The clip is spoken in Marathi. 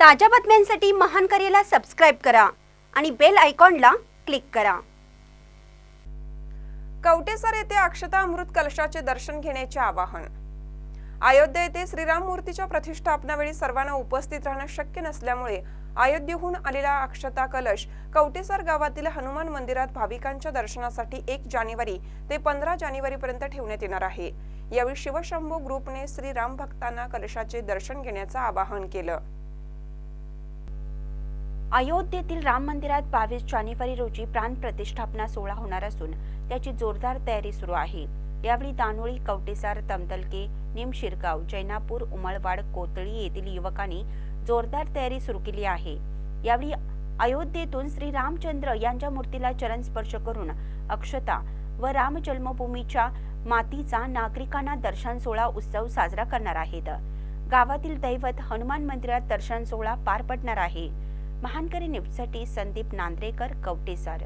ताज्या बातम्यांसाठी महान करेला सबस्क्राईब करा आणि बेल आयकॉनला क्लिक करा. कवटेसर येथे अक्षता अमृत कलशाचे दर्शन घेण्याचे आवाहन. अयोध्या येथे श्रीराम मूर्तीच्या प्रतिष्ठापनावेळी सर्वांना उपस्थित राहणं शक्य नसल्यामुळे अयोध्येहून आलेला अक्षता कलश कवटेसर गावातील हनुमान मंदिरात भाविकांच्या दर्शनासाठी एक जानेवारी ते पंधरा जानेवारी पर्यंत ठेवण्यात येणार आहे. यावेळी शिवशंभू ग्रुपने श्रीराम भक्तांना कलशाचे दर्शन घेण्याचं आवाहन केलं. अयोध्येतील राम मंदिरात बावीस जानेवारी रोजी प्राण प्रतिष्ठापना सोहळा होणार असून त्याची जोरदार तयारी सुरू आहे. यावेळी दानोळी कवटेसार तमतलके निमशिरगाव जैनापूर उमळवाड कोतळी येथील युवकांनी जोरदार तयारी सुरू केली आहे. यावेळी अयोध्येतून श्री रामचंद्र यांच्या मूर्तीला चरण स्पर्श करून अक्षता व राम जन्मभूमीच्या मातीचा नागरिकांना दर्शन सोहळा उत्सव साजरा करणार आहेत. गावातील दैवत हनुमान मंदिरात दर्शन सोहळा पार पडणार आहे. महानकरी न्यूजसाठी संदीप नांद्रेकर कवटेसार